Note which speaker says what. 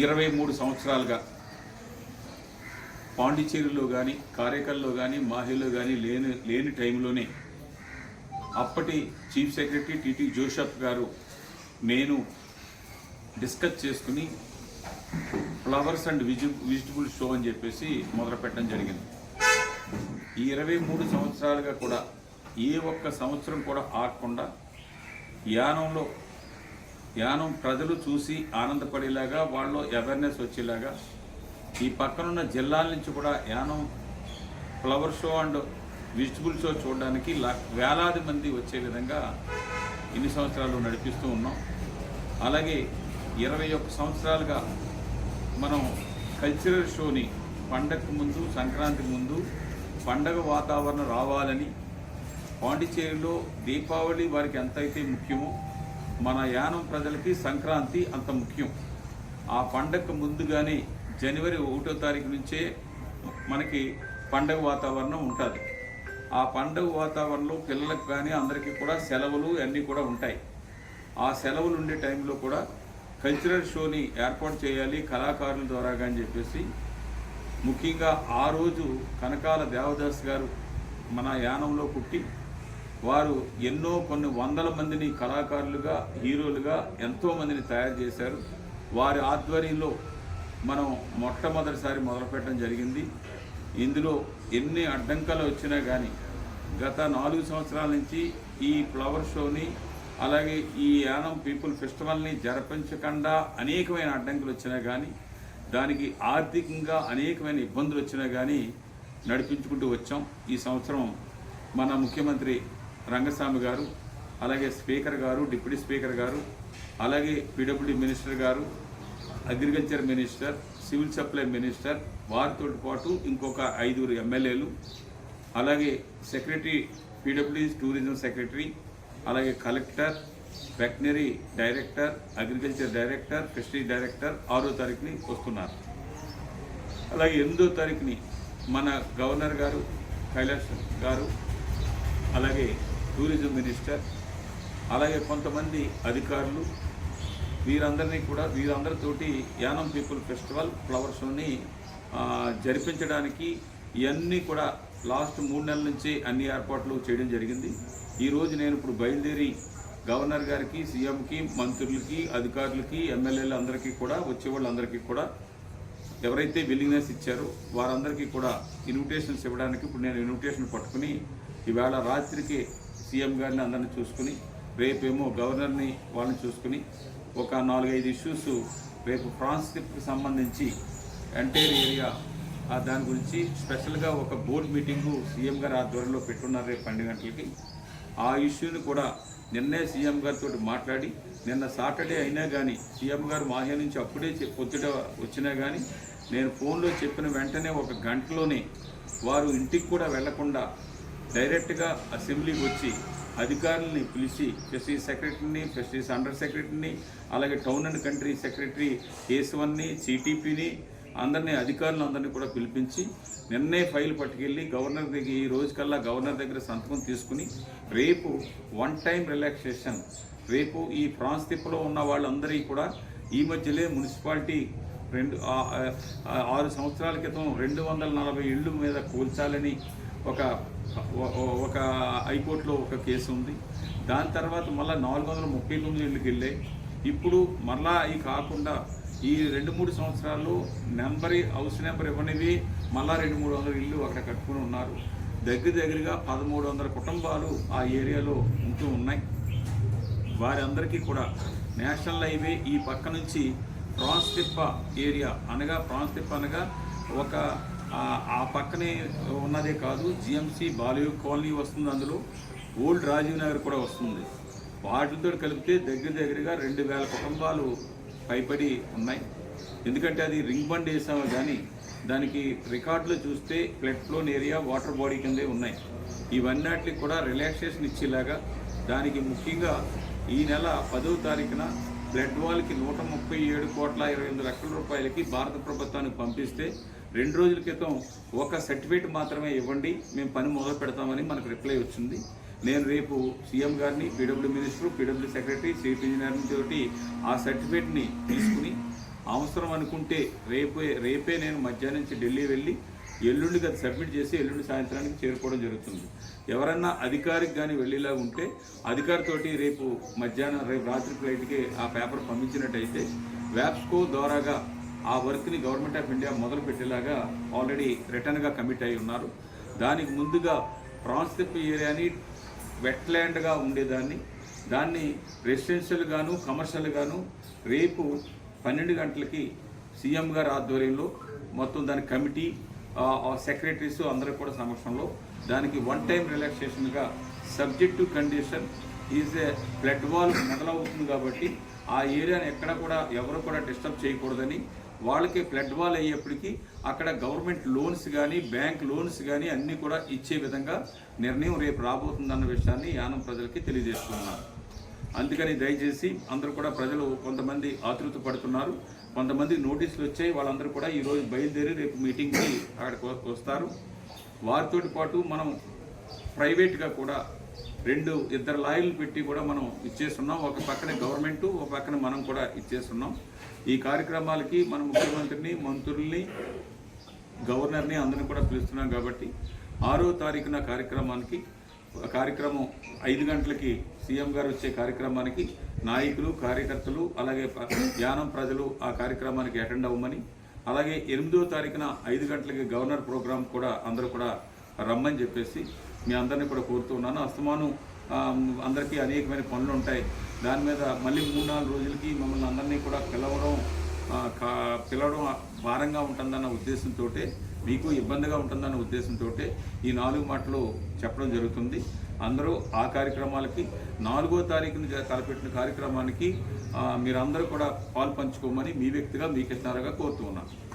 Speaker 1: ఇరవై మూడు సంవత్సరాలుగా పాండిచేరిలో కానీ కారేకల్లో కానీ మాహిలో కానీ లేని లేని టైంలోనే అప్పటి చీఫ్ సెక్రటరీ టిటి జోషప్ గారు నేను డిస్కస్ చేసుకుని flowers and veggie vegetable show అని చెప్పేసి మొదలుపెట్టడం జరిగింది. ఈ ఇరవై మూడు సంవత్సరాలుగా కూడా ఏ ఒక్క సంవత్సరం కూడా ఆగకుండా యానంలో యానం ప్రజలు చూసి ఆనందపడేలాగా వాళ్ళు అవేర్నెస్ వచ్చేలాగా. ఈ పక్కనున్న జిల్లాల నుంచి కూడా Yanam flower show and vegetable show చూడడానికి వేలాది మంది వచ్చే విధంగా ఇన్ని సంవత్సరాలు నడిపిస్తూ ఉన్నాం. అలాగే ఇరవై ఒక్క సంవత్సరాలుగా మనం కల్చరల్ షోని పండగకు ముందు సంక్రాంతి ముందు పండగ వాతావరణం రావాలని పాండిచేరిలో దీపావళి వారికి ఎంతైతే ముఖ్యమో మన యానం ప్రజలకి సంక్రాంతి అంత ముఖ్యం. ఆ పండగకు ముందుగానే జనవరి ఒకటో తారీఖు నుంచే మనకి పండగ వాతావరణం ఉంటుంది. ఆ పండగ వాతావరణంలో పిల్లలకు కానీ అందరికీ కూడా సెలవులు అన్నీ కూడా ఉంటాయి. ఆ సెలవులు ఉండే టైంలో కూడా కల్చరల్ షోని ఏర్పాటు చేయాలి కళాకారుల ద్వారా కానీ చెప్పేసి ముఖ్యంగా ఆ రోజు కనకాల దేవదాస్ గారు మన యానంలో పుట్టి వారు ఎన్నో కొన్ని వందల మందిని కళాకారులుగా హీరోలుగా ఎంతో మందిని తయారు చేశారు. వారి ఆధ్వర్యంలో మనం మొట్టమొదటిసారి మొదలుపెట్టడం జరిగింది. ఇందులో ఎన్ని అడ్డంకాలు వచ్చినా కానీ గత నాలుగు సంవత్సరాల నుంచి ఈ ఫ్లవర్ షోని అలాగే ఈ యానం పీపుల్ ఫెస్టివల్ని జరిపించకుండా అనేకమైన అడ్డంకులు వచ్చినా కానీ దానికి ఆర్థికంగా అనేకమైన ఇబ్బందులు వచ్చినా కానీ నడిపించుకుంటూ వచ్చాం. ఈ సంవత్సరం మన ముఖ్యమంత్రి రంగస్వామి గారు అలాగే స్పీకర్ గారు డిప్యూటీ స్పీకర్ గారు అలాగే పీడబ్ల్యూడీ మినిస్టర్ గారు agriculture minister civil supply minister వారితో పాటు ఇంకొక ఐదుగురు ఎమ్మెల్యేలు అలాగే సెక్రటరీ పీడబ్ల్యూడీ టూరిజం సెక్రటరీ అలాగే collector veterinary director agriculture director fishery director ఆరో తారీఖుని వస్తున్నారు. అలాగే ఎనిమిదో తారీఖుని మన గవర్నర్ గారు కైలాష్ గారు అలాగే టూరిజం మినిస్టర్ అలాగే కొంతమంది అధికారులు వీరందరినీ కూడా వీరందరితోటి యానం పీపుల్ ఫెస్టివల్ ఫ్లవర్ షోని జరిపించడానికి ఇవన్నీ కూడా లాస్ట్ మూడు నెలల నుంచి అన్ని ఏర్పాట్లు చేయడం జరిగింది. ఈరోజు నేను ఇప్పుడు బయలుదేరి గవర్నర్ గారికి సీఎంకి మంత్రులకి అధికారులకి ఎమ్మెల్యేలు అందరికీ కూడా వచ్చే వాళ్ళందరికీ కూడా ఎవరైతే విల్లింగ్నెస్ ఇచ్చారో వారందరికీ కూడా ఇన్విటేషన్స్ ఇవ్వడానికి ఇప్పుడు నేను ఇన్విటేషన్ పట్టుకుని ఈవేళ రాత్రికి సీఎం గారిని అందరిని చూసుకుని రేపేమో గవర్నర్ని వాళ్ళని చూసుకుని ఒక నాలుగైదు ఇష్యూస్ రేపు ఫ్రాన్స్కి సంబంధించి ఎంటైర్ ఏరియా దాని గురించి స్పెషల్గా ఒక బోర్డు మీటింగు సీఎం గారు ఆధ్వర్యంలో పెట్టున్నారు రేపు పన్నెండు గంటలకి. ఆ ఇష్యూని కూడా నిన్నే సీఎం గారితో మాట్లాడి నిన్న సాటర్డే అయినా కానీ సీఎం గారు మాహ్య నుంచి అప్పుడే పొద్దుట వచ్చినా కానీ నేను ఫోన్లో చెప్పిన వెంటనే ఒక గంటలోనే వారు ఇంటికి కూడా వెళ్ళకుండా డైరెక్ట్గా అసెంబ్లీకి వచ్చి అధికారుల్ని పిలిచి ఫిషరీస్ సెక్రటరీని ఫిషరీస్ అండర్ సెక్రటరీని అలాగే టౌన్ అండ్ కంట్రీ సెక్రటరీ కేశవన్ని సిటీపీని అందరినీ అధికారులు అందరినీ కూడా పిలిపించి నిన్నే ఫైల్ పట్టుకెళ్ళి గవర్నర్ దగ్గర ఈ రోజుకల్లా గవర్నర్ దగ్గర సంతకం తీసుకుని రేపు వన్ టైం రిలాక్సేషన్ రేపు ఈ ఫ్రాన్స్ తిప్పలో ఉన్న వాళ్ళందరికీ కూడా ఈ మధ్యలే మున్సిపాలిటీ రెండు ఆరు సంవత్సరాల క్రితం రెండు వందల నలభై ఇళ్ళు మీద కూల్చాలని ఒక ఒక హైకోర్టులో ఒక కేసు ఉంది. దాని తర్వాత మళ్ళీ నాలుగు వందల ముప్పై తొమ్మిది ఇళ్ళకి వెళ్ళాయి ఇప్పుడు మళ్ళా అవి కాకుండా ఈ రెండు మూడు సంవత్సరాల్లో నెంబర్ హౌస్ నెంబర్ ఇవ్వనివి మళ్ళా రెండు మూడు వందల ఇల్లు అక్కడ కట్టుకుని ఉన్నారు. దగ్గర దగ్గరగా పదమూడు వందల కుటుంబాలు ఆ ఏరియాలో ఉంటూ ఉన్నాయి. వారందరికీ కూడా నేషనల్ హైవే ఈ పక్క నుంచి ప్రాన్స్ తిప్ప ఏరియా అనగా ప్రాన్స్ తిప్ప అనగా ఒక ఆ, పక్కనే ఉన్నదే కాదు జిఎంసీ బాలయ్య కాలనీ వస్తుంది అందులో. ఓల్డ్ రాజీవ్ నగర్ కూడా వస్తుంది. వాటితో కలిపితే దగ్గర దగ్గరగా రెండు వేల కుటుంబాలు పైపడి ఉన్నాయి. ఎందుకంటే అది రింగ్ బండ్ వేసాము కానీ దానికి రికార్డులు చూస్తే flood plain area water body కిందే ఉన్నాయి. ఇవన్నిటికి కూడా రిలాక్సేషన్ ఇచ్చేలాగా దానికి ముఖ్యంగా ఈ నెల పదవ తారీఖున బ్లడ్ వాల్కి నూట ముప్పై ఏడు కోట్ల ఇరవై ఎనిమిది లక్షల రూపాయలకి భారత ప్రభుత్వానికి పంపిస్తే రెండు రోజుల క్రితం ఒక సర్టిఫికేట్ మాత్రమే ఇవ్వండి మేము పని మొదలు పెడతామని మనకు రిప్లై వచ్చింది. నేను రేపు సీఎం గారిని PW minister PW secretary chief engineer తోటి ఆ సర్టిఫికేట్ని తీసుకుని అవసరం అనుకుంటే రేపే రేపే నేను మధ్యాహ్నం నుంచి ఢిల్లీ వెళ్ళి ఎల్లుండికి అది సబ్మిట్ చేసి ఎల్లుండి సాయంత్రానికి చేరుకోవడం జరుగుతుంది. ఎవరన్నా అధికారికి కానీ వెళ్ళేలా ఉంటే అధికారితోటి రేపు మధ్యాహ్నం రేపు రాత్రి ఫ్లైట్కి ఆ పేపర్ పంపించినట్టయితే వ్యాప్స్కో ద్వారాగా ఆ వర్క్ని గవర్నమెంట్ ఆఫ్ ఇండియా మొదలు పెట్టేలాగా ఆల్రెడీ రిటర్న్గా కమిట్ అయి ఉన్నారు. దానికి ముందుగా ప్రాన్స్తిప్ ఏరియాని వెట్లాండ్గా ఉండేదాన్ని. దాన్ని రెసిడెన్షియల్ గాను కమర్షియల్ గాను రేపు పన్నెండు గంటలకి సీఎం గారి ఆధ్వర్యంలో మొత్తం దాని కమిటీ సెక్రటరీస్ అందరూ కూడా సమక్షంలో దానికి one time రిలాక్సేషన్గా subject condition is a flood wall మొదలవుతుంది కాబట్టి ఆ ఏరియాని ఎక్కడ కూడా ఎవరు కూడా డిస్టర్బ్ చేయకూడదని వాళ్ళకి ఫ్లడ్ వాల్ అయ్యేప్పటికీ అక్కడ గవర్నమెంట్ లోన్స్ కానీ బ్యాంక్ లోన్స్ కానీ అన్నీ కూడా ఇచ్చే విధంగా నిర్ణయం రేపు రాబోతుందన్న విషయాన్ని యానం ప్రజలకి తెలియజేస్తున్నాను అందుకని దయచేసి అందరూ కూడా ప్రజలు కొంతమంది ఆతృత పడుతున్నారు. కొంతమంది నోటీసులు వచ్చాయి. వాళ్ళందరూ కూడా ఈరోజు బయలుదేరి రేపు మీటింగ్కి అక్కడికి వస్తారు. వారితో పాటు మనం ప్రైవేట్గా కూడా రెండు ఇద్దరు లాయర్లు పెట్టి కూడా మనం ఇచ్చేస్తున్నాం. ఒక పక్కన గవర్నమెంట్ ఒక పక్కన మనం కూడా ఇచ్చేస్తున్నాం. ఈ కార్యక్రమాలకి మన ముఖ్యమంత్రిని మంత్రుల్ని గవర్నర్ని అందరిని కూడా పిలుస్తున్నాం కాబట్టి ఆరో తారీఖున కార్యక్రమానికి కార్యక్రమం ఐదు గంటలకి సీఎం గారు వచ్చే కార్యక్రమానికి నాయకులు కార్యకర్తలు అలాగే యానం ప్రజలు ఆ కార్యక్రమానికి అటెండ్ అవ్వమని అలాగే ఎనిమిదో తారీఖున ఐదు గంటలకి గవర్నర్ ప్రోగ్రాం కూడా అందరూ కూడా రమ్మని చెప్పేసి మీ అందరినీ కూడా కోరుతూ ఉన్నాను. అస్తమాను అందరికీ అనేకమైన పనులు ఉంటాయి. దాని మీద మళ్ళీ మూడు నాలుగు రోజులకి మమ్మల్ని అందరినీ కూడా పిలవడం కా- పిలవడం భారంగా ఉంటుందన్న ఉద్దేశంతో మీకు ఇబ్బందిగా ఉంటుందన్న ఉద్దేశంతో ఈ నాలుగు మాటలు చెప్పడం జరుగుతుంది. అందరూ ఆ కార్యక్రమాలకి నాలుగో తారీఖున తలపెట్టిన కార్యక్రమానికి మీరందరూ కూడా పాలు పంచుకోమని మీ వ్యక్తిగా మీకు ఇస్తున్నారుగా కోరుతూ ఉన్నాను.